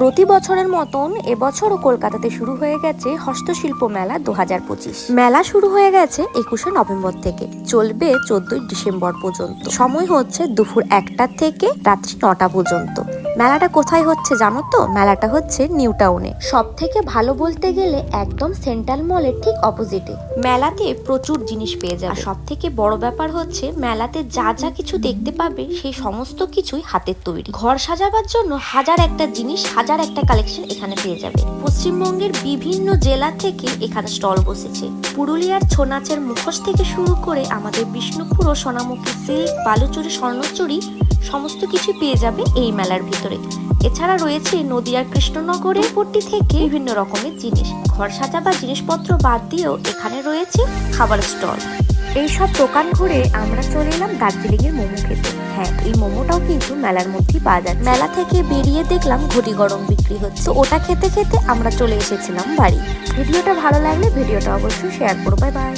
প্রতি বছরের মতন এবছরও কলকাতাতে শুরু হয়ে গেছে হস্তশিল্প মেলা দু হাজার পঁচিশ। মেলা শুরু হয়ে গেছে একুশে নভেম্বর থেকে, চলবে চোদ্দই ডিসেম্বর পর্যন্ত। সময় হচ্ছে দুপুর একটা থেকে রাত্রি নটা পর্যন্ত। মেলাটা কোথায় হচ্ছে জানো তো? মেলাটা হচ্ছে নিউ টাউনে। সব থেকে ভালো বলতে গেলে একদম সেন্ট্রাল মলের ঠিক অপোজিটে। মেলাতে প্রচুর জিনিস পেয়ে যাবে। সব থেকে বড় ব্যাপার হচ্ছে, মেলাতে যা যা কিছু দেখতে পাবে, সেই সমস্ত কিছুই হাতের তৈরি। ঘর সাজাবার জন্য হাজার একটা জিনিস, হাজার একটা কালেকশন এখানে পেয়ে যাবে। পশ্চিমবঙ্গের বিভিন্ন জেলা থেকে এখানে স্টল বসেছে। পুরুলিয়ার ছৌ নাচের মুখোশ থেকে শুরু করে আমাদের বিষ্ণুপুর ও সোনামুখী সিল্ক, বালুচুরি, স্বর্ণচুরি সমস্ত কিছু পেয়ে যাবে এই মেলার ভিতরে। এছাড়া রয়েছে নদিয়ার কৃষ্ণনগরের পট্টি থেকে বিভিন্ন রকমের জিনিস। ঘর সাজাবার জিনিসপত্র বাদ দিয়েও এখানে রয়েছে খাবার স্টল। এইসব দোকান ঘুরে আমরা চলে এলাম দার্জিলিং এর মোমো খেতে। হ্যাঁ এই মোমোটাও কিন্তু মেলার মধ্যেই পাওয়া যায় মেলা থেকে বেরিয়ে দেখলাম ঘটি গরম বিক্রি হচ্ছে। ওটা খেতে খেতে আমরা চলে এসেছিলাম বাড়ি। ভিডিওটা ভালো লাগলে ভিডিওটা অবশ্যই শেয়ার করো। Bye bye.